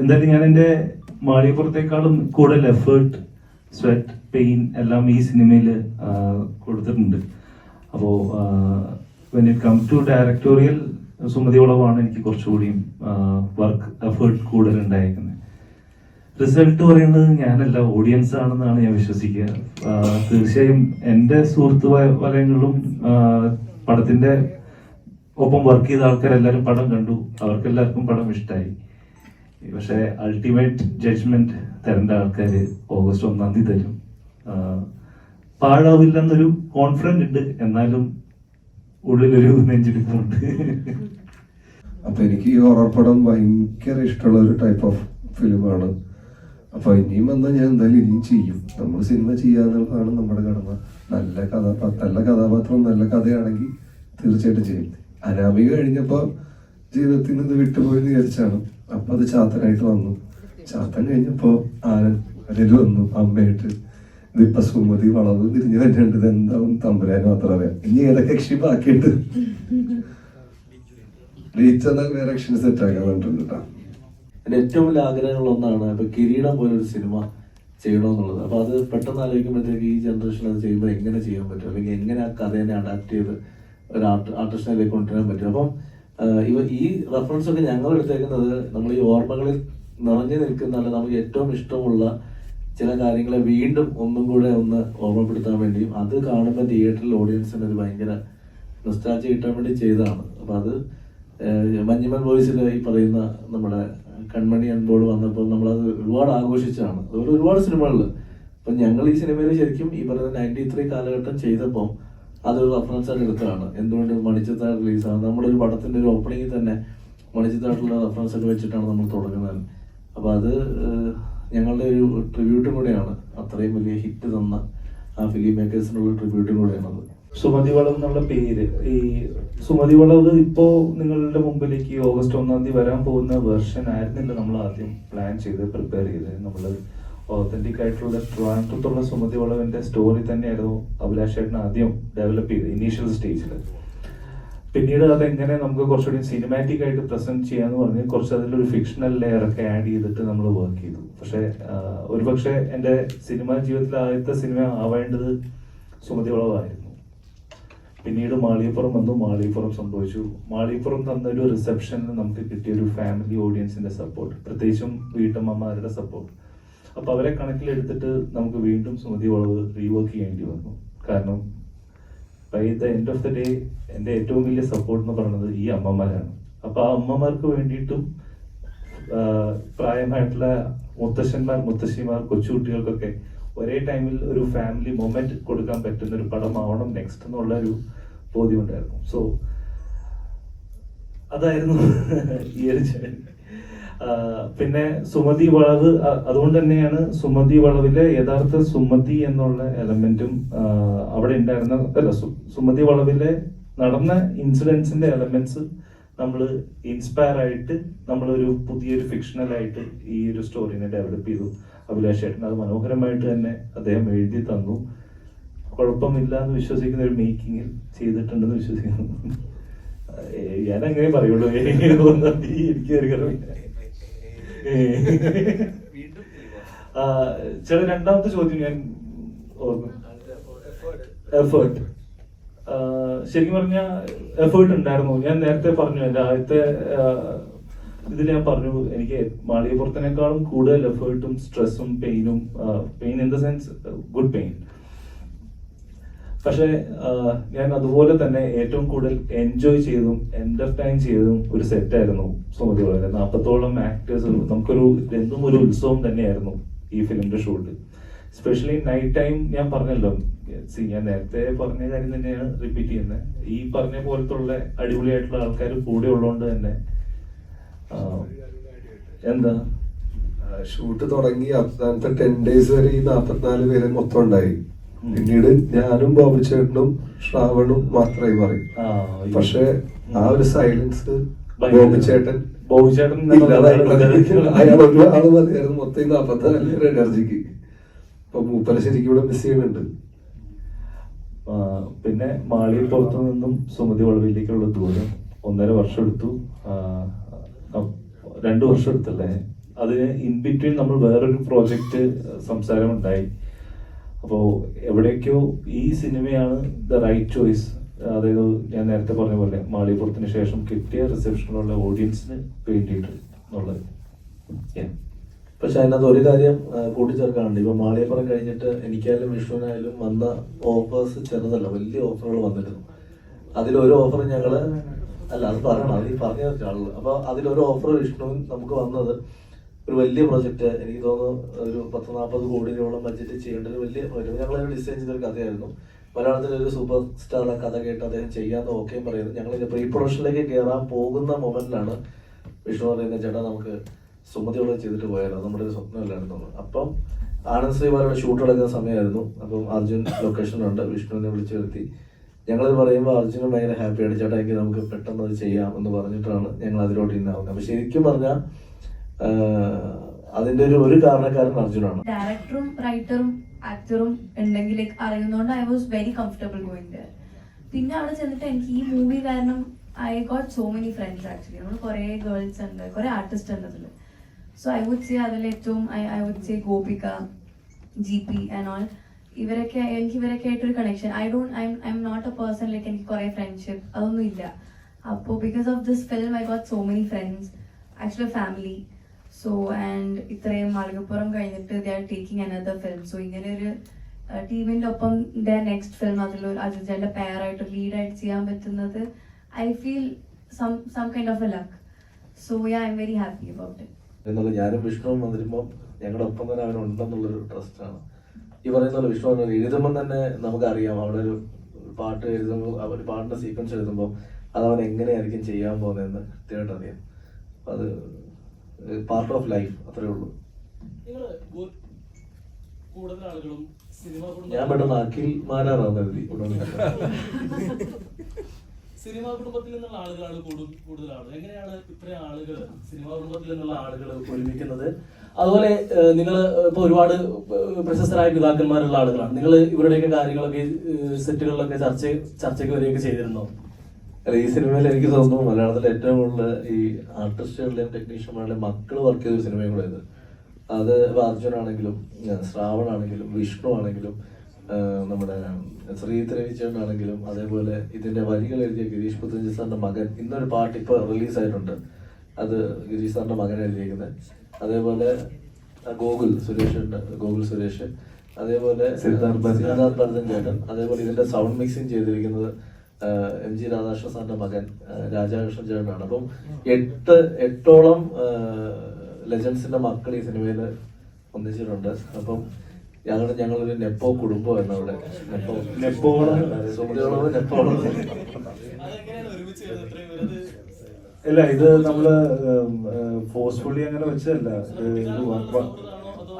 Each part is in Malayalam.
എന്തായാലും ഞാൻ എന്റെ മാളികപ്പുറത്തേക്കാളും കൂടുതൽ എഫേർട്ട് സ്വെറ്റ് പെയിൻ എല്ലാം ഈ സിനിമയിൽ കൊടുത്തിട്ടുണ്ട്. അപ്പോൾ when it come to directorial Sumathi ഉളവാണ് എനിക്ക് കുറച്ചുകൂടിയും വർക്ക് എഫേർട്ട് കൂടുതൽ ഉണ്ടായിരിക്കുന്നത് റിസൾട്ട് പറയുന്നത് ഞാനല്ല ഓഡിയൻസ് ആണെന്നാണ് ഞാൻ വിശ്വസിക്കുക. തീർച്ചയായും എന്റെ സുഹൃത്ത് വലയങ്ങളും പടത്തിന്റെ ഒപ്പം വർക്ക് ചെയ്ത ആൾക്കാരെല്ലാവരും പടം കണ്ടു. അവർക്കെല്ലാവർക്കും പടം ഇഷ്ടമായി പക്ഷെ അൾട്ടിമേറ്റ് ജഡ്ജ്മെന്റ് തരേണ്ട ആൾക്കാർ ഓഗസ്റ്റ് ഒന്നാം തീയതി തരും. പാഴാവില്ലെന്നൊരു കോൺഫിഡന്റ് ഉണ്ട്. എന്നാലും ഉള്ളിലൊരു നെഞ്ചിടിപ്പുണ്ട്. അപ്പൊ എനിക്ക് ഈ ഹൊറർ പടം ഭയങ്കര ഇഷ്ടമുള്ള ഒരു ടൈപ്പ് ഓഫ് ഫിലിമാണ് അപ്പൊ ഇനിയും വന്നാൽ ഞാൻ എന്തായാലും ഇനിയും ചെയ്യും. നമ്മൾ സിനിമ ചെയ്യാന്നുള്ളതാണ് നമ്മുടെ കടമ. നല്ല കഥാപാത്രം നല്ല കഥാപാത്രം നല്ല കഥയാണെങ്കിൽ തീർച്ചയായിട്ടും ചെയ്യും. അനാമിക കഴിഞ്ഞപ്പോ ജീവിതത്തിൽ നിന്ന് വിട്ടുപോയി വിട്ടുപോയെന്ന് വിചാരിച്ചാണ്. അപ്പൊ അത് ചാത്തനായിട്ട് വന്നു. ചാത്തൻ കഴിഞ്ഞപ്പോ ആനൻ അതിൽ വന്നു അമ്മയായിട്ട്. ഇതിപ്പോ സുമതി വളവ് തിരിഞ്ഞു വരുന്നുണ്ട് എന്താവും തമ്പുരാൻ മാത്രമേ ഇനി ഏതൊക്കെ കക്ഷി ബാക്കിയുണ്ട്? വേറെ സെറ്റ് ആക്കാൻ ഏറ്റവും വലിയ ആഗ്രഹങ്ങളിൽ ഒന്നാണ് ഇപ്പൊ കിരീടം പോലൊരു സിനിമ ചെയ്യണമെന്നുള്ളത് അപ്പൊ അത് പെട്ടെന്ന് ആലോചിക്കുമ്പോഴത്തേക്ക് ഈ ജനറേഷൻ അത് ചെയ്യുമ്പോൾ എങ്ങനെ ചെയ്യാൻ പറ്റും? അല്ലെങ്കിൽ എങ്ങനെ ആ കഥേനെ അഡാപ്റ്റ് ചെയ്ത് ഒരു ആർട്ട് ആർട്ടിസ്റ്റിനെ കൊണ്ടുവരാൻ പറ്റും? അപ്പം ഇവ ഈ റെഫറൻസ് ഒക്കെ ഞങ്ങൾ എടുത്തേക്കുന്നത് നമ്മൾ ഈ ഓർമ്മകളിൽ നിറഞ്ഞു നിൽക്കുന്ന അല്ല നമുക്ക് ഏറ്റവും ഇഷ്ടമുള്ള ചില കാര്യങ്ങളെ വീണ്ടും ഒന്നും കൂടെ ഒന്ന് ഓർമ്മപ്പെടുത്താൻ വേണ്ടിയും അത് കാണുമ്പോൾ തിയേറ്ററിൽ ഓഡിയൻസിന് ഒരു ഭയങ്കര നൊസ്റ്റാൾജി കിട്ടാൻ വേണ്ടി ചെയ്തതാണ്. അപ്പം അത് മഞ്ഞുമൻ ബോയ്സിൽ ഈ പറയുന്ന നമ്മുടെ കൺമണി അൻപോട് വന്നപ്പോൾ നമ്മളത് ഒരുപാട് ആഘോഷിച്ചതാണ്. അതുപോലെ ഒരുപാട് സിനിമകളിൽ അപ്പം ഞങ്ങൾ ഈ സിനിമയിൽ ശരിക്കും ഈ പറയുന്ന നയന്റി ത്രീ കാലഘട്ടം ചെയ്തപ്പോൾ അതൊരു റഫറൻസ് ആയിട്ട് എടുത്തതാണ്. എന്തുകൊണ്ട് മണിച്ചിത്താട് റിലീസാണ് നമ്മുടെ ഒരു പടത്തിന്റെ ഒരു ഓപ്പണിംഗിൽ തന്നെ മണിച്ചിത്താട്ടിലുള്ള റഫറൻസ് ഒക്കെ വെച്ചിട്ടാണ് നമ്മൾ തുടങ്ങുന്നത്. അപ്പോൾ അത് ഞങ്ങളുടെ ഒരു ട്രിബ്യൂട്ടും കൂടെയാണ്. അത്രയും വലിയ ഹിറ്റ് തന്ന ആ ഫിലിം മേക്കേഴ്സിനുള്ള ട്രിബ്യൂട്ടും കൂടെയാണത് സുമതി വളവ് എന്നുള്ള പേര്. ഈ സുമതി വളവ് ഇപ്പോ നിങ്ങളുടെ മുമ്പിലേക്ക് ഓഗസ്റ്റ് ഒന്നാം തീയതി വരാൻ പോകുന്ന വേർഷൻ ആയിരുന്നില്ല നമ്മൾ ആദ്യം പ്ലാൻ ചെയ്ത് പ്രിപ്പയർ ചെയ്ത്. നമ്മൾ ഓതന്റിക് ആയിട്ടുള്ള ട്രിവാൻഡ്രത്തുള്ള സുമതി വളവിന്റെ സ്റ്റോറി തന്നെയായിരുന്നു അഭിലാഷ് ചേട്ടൻ ആദ്യം ഡെവലപ്പ് ചെയ്തത് ഇനീഷ്യൽ സ്റ്റേജിൽ പിന്നീട് അതെങ്ങനെ നമുക്ക് കുറച്ചുകൂടി സിനിമാറ്റിക് ആയിട്ട് പ്രസന്റ് ചെയ്യാന്ന് പറഞ്ഞ് കുറച്ച് അതിലൊരു ഫിക്ഷണൽ ലെയർ ഒക്കെ ആഡ് ചെയ്തിട്ട് നമ്മൾ വർക്ക് ചെയ്തു. പക്ഷേ ഒരുപക്ഷെ എന്റെ സിനിമാ ജീവിതത്തിൽ ആദ്യത്തെ സിനിമ ആവേണ്ടത് സുമതി വളവായിരുന്നു പിന്നീട് മാളിയപ്പുറം വന്നു മാളിയപ്പുറം സംഭവിച്ചു. മാളിയപ്പുറം തന്നൊരു റിസപ്ഷനിൽ നമുക്ക് കിട്ടിയ ഒരു ഫാമിലി ഓഡിയൻസിന്റെ സപ്പോർട്ട് പ്രത്യേകിച്ചും വീട്ടമ്മമാരുടെ സപ്പോർട്ട് അപ്പൊ അവരെ കണക്കിലെടുത്തിട്ട് നമുക്ക് വീണ്ടും സുമതി വളവ് റീവർക്ക് ചെയ്യേണ്ടി വന്നു. കാരണം by the end of the day എന്റെ ഏറ്റവും വലിയ സപ്പോർട്ട് എന്ന് പറയുന്നത് ഈ അമ്മമാരാണ്. അപ്പൊ ആ അമ്മമാർക്ക് വേണ്ടിയിട്ടും പ്രായമായിട്ടുള്ള മുത്തശ്ശന്മാർ മുത്തശ്ശിമാർ കൊച്ചുകുട്ടികൾക്കൊക്കെ ഒരേ ടൈമിൽ ഒരു ഫാമിലി മൊമെന്റ് കൊടുക്കാൻ പറ്റുന്ന ഒരു പടമാവണം നെക്സ്റ്റ് എന്നുള്ള ഒരു ബോധ്യമുണ്ടായിരുന്നു സോ അതായിരുന്നു ഈ ഒരു പിന്നെ സുമതി വളവ് അതുകൊണ്ട് തന്നെയാണ് സുമതി വളവിലെ യഥാർത്ഥ സുമതി എന്നുള്ള എലമെന്റും അവിടെ ഉണ്ടായിരുന്ന അല്ല സുമതി വളവിലെ നടന്ന ഇൻസിഡൻസിന്റെ എലമെന്റ്സ് നമ്മൾ ഇൻസ്പയർ ആയിട്ട് നമ്മളൊരു പുതിയൊരു ഫിക്ഷണൽ ആയിട്ട് ഈ ഒരു സ്റ്റോറിനെ ഡെവലപ്പ് ചെയ്തു. അഭിലാഷ് ചേട്ടൻ അത് മനോഹരമായിട്ട് തന്നെ അദ്ദേഹം എഴുതി തന്നു. കുഴപ്പമില്ല എന്ന് വിശ്വസിക്കുന്ന ഒരു മേക്കിങ്ങിൽ ചെയ്തിട്ടുണ്ടെന്ന് വിശ്വസിക്കുന്നു. ഞാൻ അങ്ങനെ പറയുള്ളൂ. ഒന്നും എനിക്ക് ഒരു കുറവില്ല. ചേട്ടാ രണ്ടാമത്തെ ചോദ്യം ഞാൻ ഓർമ്മ എഫേർട്ട് ശരിക്കും പറഞ്ഞ എഫേർട്ട് ഉണ്ടായിരുന്നു. ഞാൻ നേരത്തെ പറഞ്ഞു എന്റെ ആദ്യത്തെ ഇതിൽ ഞാൻ പറഞ്ഞു എനിക്ക് മാളികപ്പുറത്തിനേക്കാളും കൂടുതൽ എഫേർട്ടും സ്ട്രെസ്സും പെയിനും pain in the sense good pain പക്ഷെ ഞാൻ അതുപോലെ തന്നെ ഏറ്റവും കൂടുതൽ എൻജോയ് ചെയ്തതും എന്റർടൈൻ ചെയ്തതും ഒരു സെറ്റായിരുന്നു സുമതി വളരെ നാൽപ്പത്തോളം ആക്ടേഴ്സ് നമുക്കൊരു എന്നും ഒരു ഉത്സവം തന്നെയായിരുന്നു ഈ ഫിലിമിന്റെ ഷൂട്ട് സ്പെഷ്യലി നൈറ്റ് ടൈം ഞാൻ പറഞ്ഞല്ലോ. സി ഞാൻ നേരത്തെ പറഞ്ഞ കാര്യം തന്നെയാണ് റിപ്പീറ്റ് ചെയ്യുന്നത്. ഈ പറഞ്ഞ പോലത്തുള്ള അടിപൊളിയായിട്ടുള്ള ആൾക്കാർ കൂടെ ഉള്ളതുകൊണ്ട് തന്നെ എന്താ? ഷൂട്ട് തുടങ്ങി അവസാനത്തെ ടെൻ ഡേയ്സ് വരെ ഈ നാൽപ്പത്തിനാല് പേര് മൊത്തം ഉണ്ടായി. പിന്നീട് ഞാനും ബാബു ചേട്ടനും ശ്രാവണും മാത്രമായി മാറി. പക്ഷെ ആ ഒരു സൈലൻസ് ബോബിച്ചേട്ടൻ ബോബു ചേട്ടൻ ബോബു ചേട്ടൻ എന്നുള്ള- അയാൾ ഒരു ആൾ മതിയായിരുന്നു. മൊത്തം ഈ നാപ്പത്തിനാല് എനർജിക്ക്. അപ്പൊ മൂപ്പര ശരിക്കും ഇവിടെ മിസ് ചെയ്യുന്നുണ്ട്. പിന്നെ മാളിയിൽ പുറത്തു നിന്നും സുമതി വളവിലേക്കുള്ള ദൂരം ഒന്നര വർഷം എടുത്തു. രണ്ടു വർഷം എടുത്തല്ലേ? അതിന് ഇൻ ബിറ്റ്വീൻ നമ്മൾ വേറൊരു പ്രോജക്റ്റ് സംസാരമുണ്ടായി. അപ്പോൾ എവിടേക്കോ ഈ സിനിമയാണ് ദ റൈറ്റ് ചോയ്സ് അതായത് ഞാൻ നേരത്തെ പറഞ്ഞ പോലെ മാളികപ്പുറത്തിന് ശേഷം കിട്ടിയ റിസപ്ഷനിലുള്ള ഓഡിയൻസിന് വേണ്ടിയിട്ട് എന്നുള്ളത്. പക്ഷെ അതിനകത്ത് ഒരു കാര്യം കൂട്ടിച്ചേർക്കാനുണ്ട്. ഇപ്പൊ മാളിയപ്പുറം കഴിഞ്ഞിട്ട് എനിക്കായാലും വിഷ്ണുവിനായാലും വന്ന ഓഫേഴ്സ് ചെറുതല്ല വലിയ ഓഫറുകൾ വന്നിരുന്നു. അതിലൊരു ഓഫർ ഞങ്ങൾ അല്ല അത് പറയണം. അത് ഈ പറഞ്ഞ അപ്പൊ അതിലൊരു ഓഫർ വിഷ്ണുവിൻ നമുക്ക് വന്നത് ഒരു വലിയ പ്രൊജക്റ്റ് എനിക്ക് തോന്നുന്നു ഒരു പത്ത് നാൽപ്പത് കോടി രൂപയോളം ബഡ്ജറ്റ് ചെയ്യേണ്ട ഒരു വലിയ പ്രൊജക്റ്റ് ഞങ്ങൾ ഡിസൈൻ ചെയ്തൊരു കഥയായിരുന്നു. മലയാളത്തിലെ ഒരു സൂപ്പർ സ്റ്റാർ കഥ കേട്ട് അദ്ദേഹം ചെയ്യാന്ന് ഓക്കെയും പറയുന്നു. ഞങ്ങൾ ഇതിന്റെ പ്രീ പ്രൊഡക്ഷനിലേക്ക് കയറാൻ പോകുന്ന മൊമെന്റിലാണ് വിഷ്ണു പറയുന്ന ചേട്ടാ നമുക്ക് സുമതിയോടെ ചെയ്തിട്ട് പോയാലോ? നമ്മുടെ ഒരു സ്വപ്നമല്ലായിരുന്നു. അപ്പം ആനന്ദ് ശ്രീമാരുടെ ഷൂട്ട് നടക്കുന്ന സമയമായിരുന്നു. അപ്പം അർജുൻ ലൊക്കേഷനിലുണ്ട് വിഷ്ണുവിനെ വിളിച്ചു വരുത്തി. ഞങ്ങളിത് പറയുമ്പോൾ അർജുനും ഭയങ്കര ഹാപ്പി ചേട്ടാ എങ്കിൽ നമുക്ക് പെട്ടെന്ന് അത് ചെയ്യാം എന്ന് പറഞ്ഞിട്ടാണ് ഞങ്ങൾ അതിലോട്ട് ഇന്നാവുന്നത്. അപ്പം ശരിക്കും പറഞ്ഞാൽ അതിന്റെ ഒരു ഒരു കാരണക്കാരൻ അർജുനാണ്. ഡയറക്ടറും റൈറ്ററും ആക്ടറും ഉണ്ടെങ്കിൽ like അറിയുന്നതുകൊണ്ട് I was very comfortable going പിന്നെ അവിടെ ചെന്നിട്ട് എനിക്ക് ഈ മൂവി കാരണം I got so many friends actually നമ്മൾ കുറേ ഗേൾസ് ഉണ്ട് കുറേ ആർട്ടിസ്റ്റ് ഉണ്ട് അതിൽ സോ ഐ വുഡ് സേ അതിൽ ഏറ്റവും I I would say Gopika G P and all ഇവരൊക്കെ എനിക്ക് ഇവരൊക്കെ ആയിട്ടൊരു connection I don't I I'm not a person like എനിക്ക് കുറേ ഫ്രണ്ട്ഷിപ്പ് അതൊന്നും ഇല്ല. അപ്പോൾ because of this film I got so many friends actually family so and ഇത്രയും മാളികപ്പുറം കഴിഞ്ഞിട്ട് they are taking another film so ഇങ്ങനെ ഒരു ടീമിന്റെ ഒപ്പം ദ നെക്സ്റ്റ് ഫിലിം അതിലൊരു അജിജന്റെ പെയറായിട്ട് ലീഡായിട്ട് ചെയ്യാൻ പറ്റുന്നത് I feel some some kind of a luck so I'm very happy about it ഞാനും വിഷ്ണുവും വന്നിരുമ്പോൾ ഞങ്ങളുടെ ഒപ്പം തന്നെ അവനുണ്ടെന്നുള്ളൊരു ട്രസ്റ്റാണ് ഈ പറയുന്ന പോലെ വിഷ്ണു പറഞ്ഞാൽ എഴുതുമ്പോൾ തന്നെ നമുക്കറിയാം അവിടെ ഒരു പാട്ട് എഴുതുമ്പോൾ ഒരു പാട്ടിന്റെ സീക്വൻസ് എഴുതുമ്പോൾ അത് അവൻ എങ്ങനെയായിരിക്കും ചെയ്യാൻ പോകുന്നതെന്ന് കൃത്യമായിട്ട് അറിയാം. അത് പാർട്ട് ഓഫ് ലൈഫ് അത്രേ ഉള്ളൂ. ഞാൻ പെട്ടെന്ന് അഖിൽ മാരാറാന്ന് കരുതി. സിനിമാ കുടുംബത്തിൽ നിന്നുള്ള ആളുകളാണ് കൂടു- കൂടുതൽ ആളുകൾ. എങ്ങനെയാണ് ഇത്രയും ആളുകൾ സിനിമാ കുടുംബത്തിൽ നിന്നുള്ള ആളുകൾ ഒരുമിക്കുന്നത്? അതുപോലെ നിങ്ങൾ ഇപ്പൊ ഒരുപാട് പ്രശസ്തരായ പിതാക്കന്മാരുള്ള ആളുകളാണ്. നിങ്ങൾ ഇവരുടെയൊക്കെ കാര്യങ്ങളൊക്കെ സെറ്റുകളിലൊക്കെ ചർച്ച ചർച്ചയ്ക്ക് വരികയൊക്കെ ചെയ്തിരുന്നോ? അല്ല ഈ സിനിമയിൽ എനിക്ക് തോന്നുന്നു മലയാളത്തിൽ ഏറ്റവും കൂടുതൽ ഈ ആർട്ടിസ്റ്റുകളുടെയും ടെക്നീഷ്യന്മാരുടെയും മക്കൾ വർക്ക് ചെയ്ത സിനിമയും കൂടെ ഇത്. അത് അർജുൻ ആണെങ്കിലും ശ്രാവൺ ആണെങ്കിലും വിഷ്ണു ആണെങ്കിലും നമ്മുടെ ശ്രീ ആണെങ്കിലും അതേപോലെ ഇതിന്റെ വരികൾ എഴുതിയ ഗിരീഷ് പുത്തഞ്ചി സാറിന്റെ മകൻ ഇന്നൊരു പാട്ട് ഇപ്പൊ റിലീസ് ആയിട്ടുണ്ട് അത് ഗിരീഷ് സാറിന്റെ മകൻ എഴുതിയിരിക്കുന്നത്. അതേപോലെ ഗോകുൽ സുരേഷ് ഗോകുൽ സുരേഷ്. അതേപോലെ സിദ്ധാർത്ഥ് ഭരതൻ. ചേട്ടൻ. അതേപോലെ ഇതിന്റെ സൗണ്ട് മിക്സിങ് ചെയ്തിരിക്കുന്നത് എം ജി രാധാകൃഷ്ണ സാറിന്റെ മകൻ രാജാകൃഷ്ണൻ ചേട്ടനാണ്. അപ്പം എട്ട് എട്ടോളം ലെജൻസിന്റെ മക്കൾ ഈ സിനിമയിൽ ഒന്നിച്ചിട്ടുണ്ട്. അപ്പം ഞങ്ങൾ ഞങ്ങളൊരു നെപ്പോ അവിടെ. നെപ്പോളം. നെപ്പോളം ഇത്രയും പേര്? അത് അല്ല ഇത് നമ്മൾ ഫോഴ്സ്ഫുള്ളി അങ്ങനെ വെച്ചതല്ല.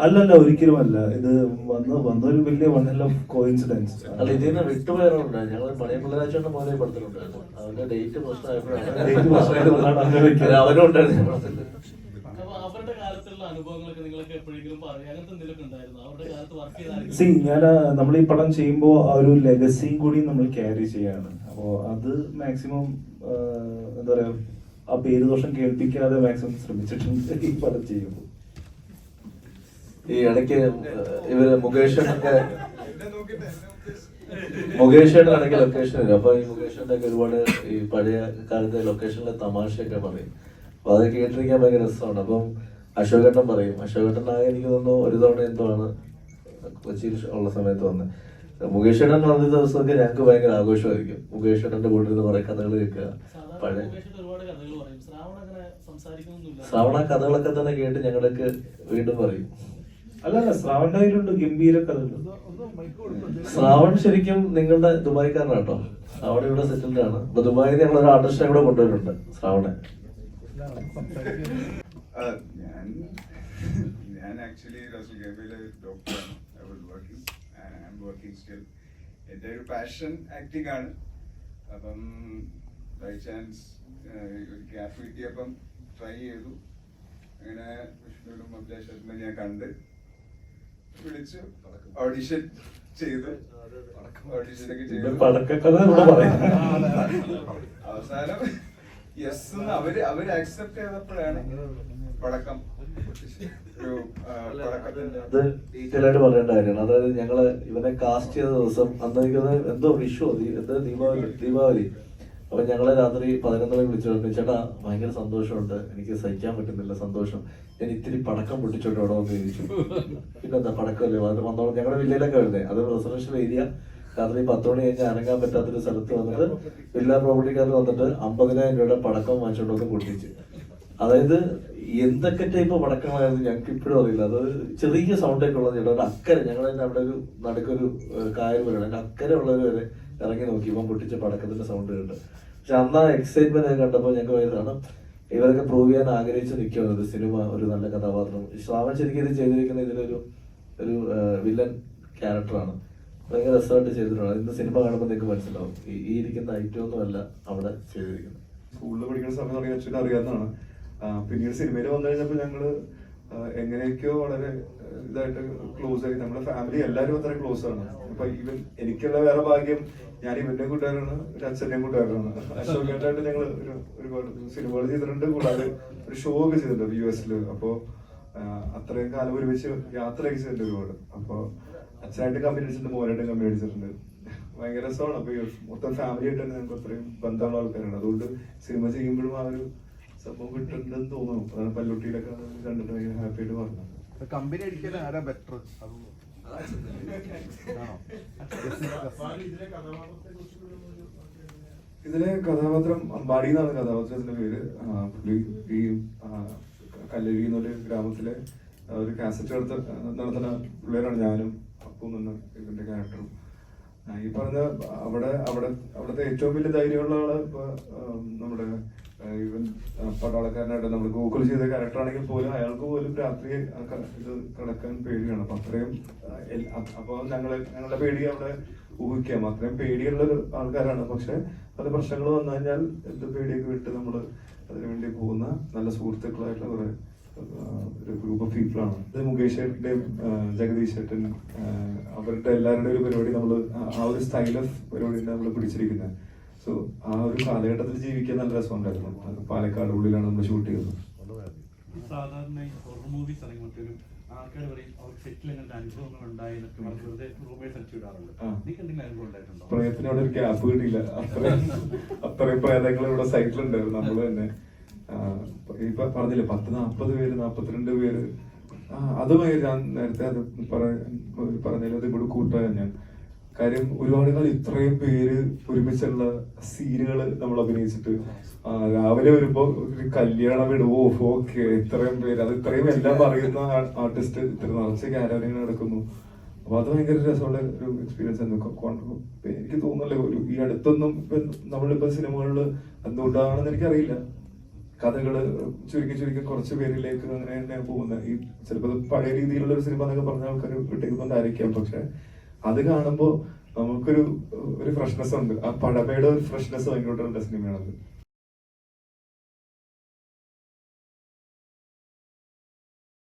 അല്ലല്ല ഒരിക്കലും അല്ല ഇത് വന്ന് വന്നൊരു വലിയ വണ്ണല്ല കോയിൻസിഡൻസ് അല്ല ഇതിൽ നിന്ന് വിട്ടുപോയവരുണ്ട്. ഞങ്ങൾ മണിയമ്പിള്ളരാച്ചോണ്ട് പോലെ പടത്തിലുണ്ടായിരുന്നു. അവന്റെ ഡേറ്റ്. പ്രശ്നമായപ്പോഴാണ് ഉണ്ടായിരുന്നു പടത്തിൽ. അവരുടെ കാലത്തുള്ള അനുഭവങ്ങളൊക്കെ നിങ്ങൾക്ക് എപ്പോഴെങ്കിലും പറയാം? അങ്ങനത്തെ എന്തെങ്കിലും ഉണ്ടായിരുന്നു? അവരുടെ കാലത്ത് വർക്ക് സി ചെയ്ത ഞാൻ നമ്മൾ ഈ പടം ചെയ്യുമ്പോൾ ആ ഒരു ലെഗസിയും കൂടി നമ്മൾ ക്യാരി ചെയ്യാണ് അപ്പോൾ അത് മാക്സിമം എന്താ പറയാ ആ പേര് ദോഷം കേൾപ്പിക്കാതെ മാക്സിമം ശ്രമിച്ചിട്ടുണ്ട് ഈ പടം ചെയ്യുമ്പോൾ. ഈ ഇടയ്ക്ക് ഇവർ മുകേഷനൊക്കെ മുകേഷയുടെ ഇടയ്ക്ക് ലൊക്കേഷൻ വരും. അപ്പൊ ഈ മുകേഷിന്റെ ഒക്കെ ഒരുപാട് ഈ പഴയ കാലത്തെ ലൊക്കേഷനിലെ തമാശയൊക്കെ പറയും. അപ്പൊ അത് കേട്ടിരിക്കാൻ ഭയങ്കര രസമാണ്. അപ്പം അശോകേട്ടൻ പറയും. അശോകേട്ടൻ ആകെ എനിക്ക് തോന്നുന്നു ഒരു തവണ എന്തോ ആണ് കൊച്ചിയിൽ ഉള്ള സമയത്ത് വന്നത് മുകേഷ് ഏട്ടൻ വന്ന ദിവസമൊക്കെ ഞങ്ങൾക്ക് ഭയങ്കര ആഘോഷമായിരിക്കും. മുകേഷ് ഏട്ടന്റെ കൂടെ ഇരുന്ന് കുറെ കഥകൾ കേൾക്കുക. പഴയ ശ്രാവണ കഥകളൊക്കെ തന്നെ കേട്ട് ഞങ്ങളൊക്കെ വീണ്ടും പറയും. അല്ലല്ല ശ്രാവന്റെ കയ്യിലുണ്ട് ഗംഭീര കഥകൾ ശ്രാവൺ ശരിക്കും നിങ്ങളുടെ ദുബായിക്കാരനാണ് കേട്ടോ. ശ്രാവൺ ഇവിടെ സെറ്റിൽഡ് ആണ്. അപ്പൊ ദുബായിൽ ഞങ്ങൾ ഒരു ആർട്ടിസ്റ്റിനെ കൂടെ കൊണ്ടുവരുന്നുണ്ട് ശ്രാവണെ ഞാൻ ഞാൻ ആക്ച്വലി റസൽ ഗേബിയിലെ ഡോക്ടറാണ് I was working I am working still എന്റെ ഒരു പാഷൻ ആക്ടിംഗ് ആണ്. അപ്പം ബൈ ചാൻസ് ഒരു ഗ്യാപ്പ് കിട്ടിയപ്പം ട്രൈ ചെയ്തു. അങ്ങനെ വിഷ്ണുവിനും അഭിലാഷത്തിനും ഞാൻ കണ്ട്. വിളിച്ചു ഓഡിഷൻ ചെയ്തു ഓഡിഷനൊക്കെ ചെയ്തു അവസാനം യെസ് അവർ അവർ അക്സെപ്റ്റ് ചെയ്തപ്പോഴാണ് പടക്കം അത് ഡീറ്റെയിൽ ആയിട്ട് പറയേണ്ട കാര്യമാണ്. അതായത് ഞങ്ങൾ ഇവനെ കാസ്റ്റ് ചെയ്ത ദിവസം അന്ന് എന്തോ വിഷു എന്തോ? ദീപാവലി. ദീപാവലി. അപ്പൊ ഞങ്ങളെ രാത്രി പതിനൊന്നര വിളിച്ചു. പറഞ്ഞു ചേട്ടാ ഭയങ്കര സന്തോഷമുണ്ട്. എനിക്ക് സഹിക്കാൻ പറ്റുന്നില്ല സന്തോഷം. ഞാൻ ഇത്തിരി പടക്കം പൊട്ടിച്ചോട്ട് അവിടെ വന്ന് ചോദിച്ചു പിന്നെന്താ പടക്കമല്ലേ? അത് വന്നോളൂ. ഞങ്ങളുടെ വില്ലയിലൊക്കെ വരുന്നത് അത് റെസിഡൻഷ്യൽ ഏരിയ രാത്രി പത്ത് മണി കഴിഞ്ഞ് അനങ്ങാൻ പറ്റാത്തൊരു സ്ഥലത്ത് വന്നിട്ട് വില്ല പ്രോപ്പർട്ടിക്കാർ വന്നിട്ട് അമ്പതിനായിരം രൂപയുടെ പടക്കം വാങ്ങിച്ചോണ്ട് വന്ന് പൊട്ടിച്ച്. അതായത് എന്തൊക്കെ ടൈപ്പ് പടക്കങ്ങളായിരുന്നു ഞങ്ങൾക്ക് ഇപ്പോഴും അറിയില്ല. അത് ചെറിയ സൗണ്ടൊക്കെ ഉള്ളത്. ചേട്ടാ ഒരു അക്കരെ. ഞങ്ങൾ അവിടെ ഒരു നടുക്കൊരു കായൽ വരണം അക്കരെ ഉള്ളവർ വരെ ഇറങ്ങി നോക്കി. ഇവൻ പൊട്ടിച്ച പടക്കത്തിന്റെ സൗണ്ട് കേട്ട് പക്ഷെ അന്ന് ആ എക്സൈറ്റ്മെന്റ് ഞാൻ കണ്ടപ്പോൾ ഞങ്ങൾക്ക് ഭയങ്കരമാണ് ഇവരൊക്കെ പ്രൂവ് ചെയ്യാൻ ആഗ്രഹിച്ച് നിൽക്കുകയാണ് ഒരു സിനിമ ഒരു നല്ല കഥാപാത്രം. ശ്രാവൺ ശരിക്കും ഇത് ചെയ്തിരിക്കുന്ന ഇതിലൊരു ഒരു വില്ലൻ ക്യാരക്ടറാണ് ഭയങ്കര രസമായിട്ട് ചെയ്തിട്ടുണ്ട്. ഇന്ന് സിനിമ കാണുമ്പോൾ നിങ്ങൾക്ക് മനസ്സിലാവും. ഈ- ഇരിക്കുന്ന ഐറ്റം ഒന്നുമല്ല അവിടെ ചെയ്തിരിക്കുന്നത്. സ്കൂളിൽ പഠിക്കുന്ന സമയം അറിയാൻ അറിയാവുന്നതാണ്. പിന്നീട് സിനിമയിൽ വന്നു കഴിഞ്ഞപ്പോൾ ഞങ്ങൾ എങ്ങനെയൊക്കെയോ വളരെ ഇതായിട്ട് ക്ലോസ് ആയി. നമ്മുടെ ഫാമിലി എല്ലാവരും അത്ര ക്ലോസ് ആണ്. അപ്പൊ ഇവൻ എനിക്കുള്ള വേറെ ഭാഗ്യം ഞാൻ ഇവന്റെ കൂട്ടുകാരാണ് ഒരു അച്ഛന്റെയും കൂട്ടുകാരാണ് അശോകായിട്ട് ഞങ്ങൾ ഒരു ഒരുപാട് സിനിമകൾ ചെയ്തിട്ടുണ്ട് കൂടാതെ ഒരു ഷോ ഒക്കെ ചെയ്തിട്ടുണ്ട് യു എസിൽ അപ്പോ ആ, അത്രയും കാലം ഒരുമിച്ച് യാത്രയൊക്കെ ചെയ്തിട്ടുണ്ട് ഒരുപാട്. അപ്പൊ അച്ഛനായിട്ട് കമ്പനി അടിച്ചിട്ടുണ്ട് മോനായിട്ടും കമ്പനി അടിച്ചിട്ടുണ്ട്. ഭയങ്കര രസമാണ്. അപ്പൊ മൊത്തം ഫാമിലി ആയിട്ട് തന്നെ ഞങ്ങൾക്ക് അത്രയും ബന്ധമുള്ള ആൾക്കാരാണ്. അതുകൊണ്ട് സിനിമ ചെയ്യുമ്പോഴും ആ ഒരു സംഭവം കിട്ടുന്നുണ്ടെന്ന് തോന്നുന്നു. കണ്ടിട്ട് ഭയങ്കര ഹാപ്പി ആയിട്ട് പറഞ്ഞു കമ്പനി അടിക്കാൻ ആരാ ബെറ്റർ ഇതിലെ കഥാപാത്രം അമ്പാടി എന്നാണ് കഥാപാത്രത്തിന്റെ പേര്. പുള്ളി ഈ കല്ലഴി എന്നൊരു ഗ്രാമത്തിലെ ഒരു കാസറ്റ് എടുത്ത് നടത്തുന്ന പിള്ളേരാണ് ഞാനും അപ്പു എന്ന ഇതിന്റെ ക്യാരക്ടറും ഈ പറഞ്ഞ അവിടെ അവിടെ അവിടുത്തെ ഏറ്റവും വലിയ ധൈര്യമുള്ള ആൾ ഇപ്പൊ നമ്മുടെ ആ, പട്ടാളക്കാരനായിട്ട് നമ്മൾ ഗൂഗിൾ ചെയ്ത ക്യാരക്ടർ ആണെങ്കിൽ പോലും അയാൾക്ക് പോലും രാത്രി ഇത് കിടക്കാൻ പേടിയാണ്. അപ്പൊ അത്രയും അപ്പൊ ഞങ്ങളെ ഞങ്ങളുടെ പേടി അവിടെ ഊഹിക്കാം. അത്രയും പേടിയുള്ള ആൾക്കാരാണ്. പക്ഷെ പല പ്രശ്നങ്ങൾ വന്നു കഴിഞ്ഞാൽ എന്ത് പേടിയൊക്കെ വിട്ട് നമ്മൾ അതിനുവേണ്ടി പോകുന്ന നല്ല സുഹൃത്തുക്കളായിട്ടുള്ള കുറെ ഒരു ഗ്രൂപ്പ് ഓഫ് പീപ്പിൾ ആണ്. ഇത് മുകേഷ് ഏട്ടന്റെയും ആ, ജഗദീഷ് ഏട്ടൻ അവരുടെ എല്ലാവരുടെയും ഒരു പരിപാടി നമ്മൾ ആ ഒരു സ്റ്റൈൽ ഓഫ് പരിപാടി നമ്മൾ പിടിച്ചിരിക്കുന്നത്. സോ ആ ഒരു കാലഘട്ടത്തിൽ ജീവിക്കാൻ നല്ല രസമുണ്ടായിരുന്നു. അത് പാലക്കാട് ഉള്ളിലാണ് നമ്മൾ ഷൂട്ട് ചെയ്തത് സാധാരണ ഈ ഹൊറർ മൂവീസ് ഇറങ്ങുമ്പോഴത്തേക്കും ആൾക്കാർ പറയും അവർക്ക് സെറ്റിൽ അങ്ങനത്തെ അനുഭവങ്ങൾ ഉണ്ടായി എന്നൊക്കെ പറഞ്ഞ് വെറുതെ റൂമേഴ്സ് അടിച്ചു വിടാറുണ്ട്. നിങ്ങൾക്ക് എന്തെങ്കിലും അനുഭവം ഉണ്ടായിട്ടുണ്ടോ? പ്രയത്നം അവിടെ ഒരു ഗ്യാപ്പ് കിട്ടിയില്ല. അത്രയും അത്രയും പ്രേതങ്ങൾ ഇവിടെ സൈറ്റിലുണ്ടായിരുന്നു നമ്മൾ തന്നെ. ഇപ്പൊ പറഞ്ഞില്ലേ പത്ത് നാപ്പത് പേര് നാപ്പത്തിരണ്ട് പേര്. ആ അത് ഞാൻ നേരത്തെ അത് പറ- പറഞ്ഞതിൽ അത് ഇവിടെ കൂട്ടാൻ ഞാൻ കാര്യം ഒരുപാട് കാലം ഇത്രയും പേര് ഒരുമിച്ചുള്ള സീനുകൾ നമ്മൾ അഭിനയിച്ചിട്ട്. രാവിലെ വരുമ്പോ ഒരു കല്യാണം വിടുവോ ഓക്കെ ഇത്രയും പേര്. അത് ഇത്രയും എല്ലാം പറയുന്ന ആർട്ടിസ്റ്റ് ഇത്ര നിറച്ച് ക്യാരവനിങ്ങനെ നടക്കുന്നു. അപ്പൊ അത് ഭയങ്കര രസമുള്ള ഒരു എക്സ്പീരിയൻസ് ആയിരുന്നു. എനിക്ക് തോന്നുന്നല്ലേ. ഒരു ഈ അടുത്തൊന്നും നമ്മളിപ്പോ സിനിമകളിൽ എന്തുകൊണ്ടാണെന്ന് എനിക്കറിയില്ല. കഥകൾ ചുരുക്കി ചുരുക്കി കുറച്ച് പേരിലേക്ക് അങ്ങനെ തന്നെ പോകുന്നത് ഈ ചിലപ്പോൾ പഴയ രീതിയിലുള്ള ഒരു സിനിമ എന്നൊക്കെ പറഞ്ഞ ആൾക്കാർ വിട്ടേക്കുന്നുണ്ടായിരിക്കാം പക്ഷെ അത് കാണുമ്പോൾ നമുക്കൊരു ഒരു ഫ്രഷ്നെസ് ഉണ്ട്. ആ പഴമയുടെ ഒരു ഫ്രഷ്നെസ് ഭയങ്കരമായിട്ടുള്ള സിനിമയാണത്